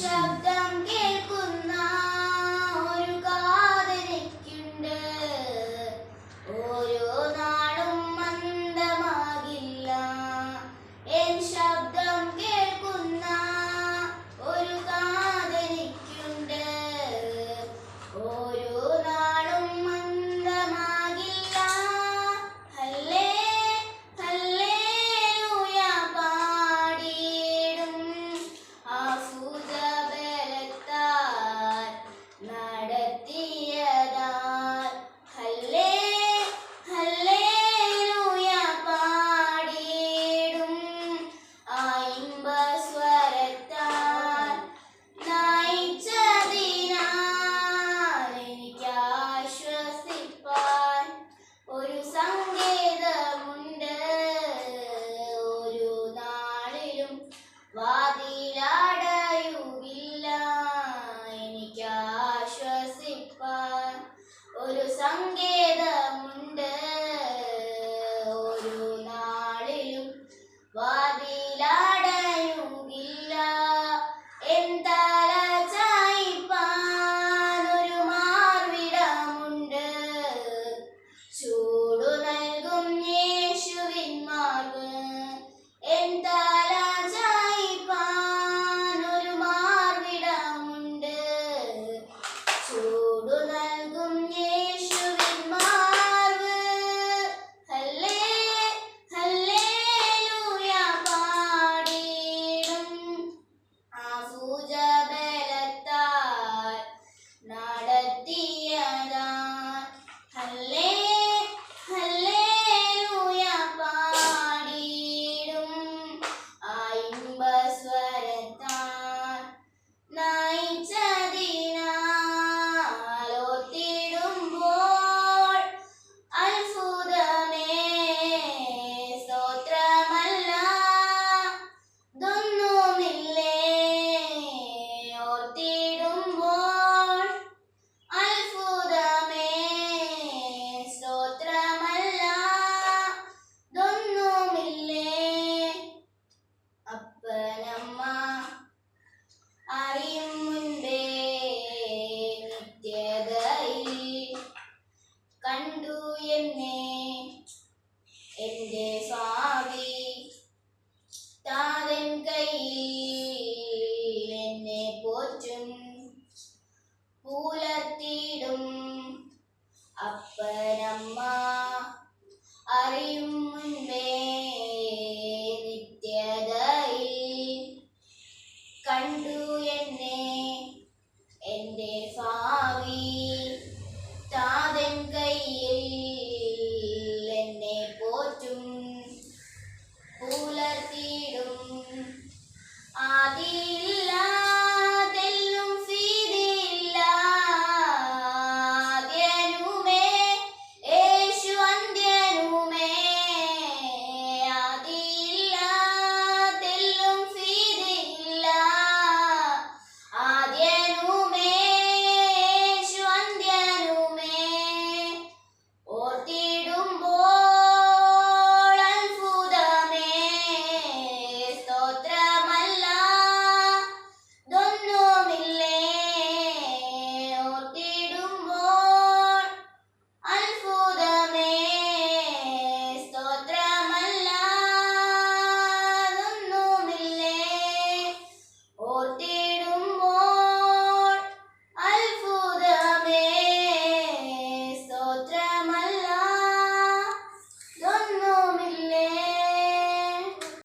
shall കണ്ടു എന്നെ എന്റെ സ്വാമി. താരൻ കൈ എന്നെ പോറ്റും. പൂലത്തിടും അപ്പനമ്മ. അറിയും മുൻപേ നിത്യതയിൽ കണ്ടു എന്നെ എന്റെ